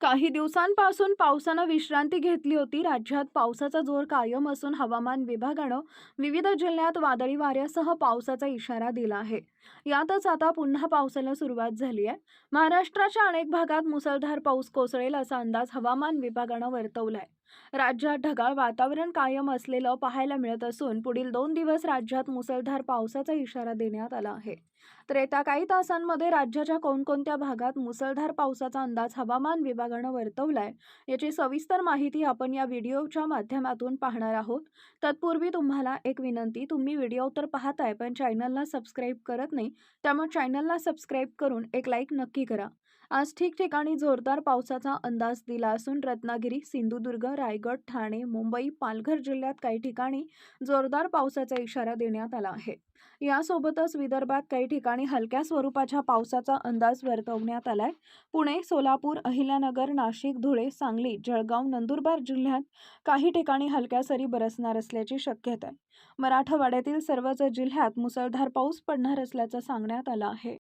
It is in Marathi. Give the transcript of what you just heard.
काही दिवसांपासून पावसानं विश्रांती घेतली होती. राज्यात पावसाचा जोर कायम असून हवामान विभागानं विविध जिल्ह्यात वादळी वाऱ्यासह पावसाचा इशारा दिला आहे. यातच आता पुन्हा पावसाला सुरुवात झाली आहे. महाराष्ट्राच्या अनेक भागात मुसळधार पाऊस कोसळेल असा अंदाज हवामान विभागानं वर्तवलाय. राज्यात ढगाळ वातावरण कायम असलेलं पाहायला मिळत असून पुढील दोन दिवस राज्यात मुसळधार पावसाचा इशारा देण्यात आला आहे. तर येत्या काही तासांमध्ये राज्याच्या कोणकोणत्या भागात मुसळधार पावसाचा अंदाज हवामान विभागानं वर्तवलाय याची सविस्तर माहिती आपण या व्हिडिओच्या माध्यमातून पाहणार आहोत. तत्पूर्वी तुम्हाला एक विनंती तुम्ही व्हिडिओ तर पाहताय पण चॅनलला सबस्क्राईब करत नाही त्यामुळे चॅनलला सबस्क्राईब करून एक लाईक नक्की करा. आज ठिकठिकाणी जोरदार पावसाचा अंदाज दिला असून रत्नागिरी सिंधुदुर्ग रायगड ठाणे मुंबई पालघर जिल्ह्यात काही ठिकाणी जोरदार पावसाचा इशारा देण्यात आला आहे. यासोबतच विदर्भात काही ठिकाणी हलक्या स्वरूपाच्या पावसाचा अंदाज वर्तवण्यात आलाय. पुणे सोलापूर अहिल्यानगर नाशिक धुळे सांगली जळगाव नंदुरबार जिल्ह्यात काही ठिकाणी हलक्या सरी बरसणार असल्याची शक्यता आहे. मराठवाड्यातील सर्वच जिल्ह्यात मुसळधार पाऊस पडणार असल्याचं सांगण्यात आलं आहे.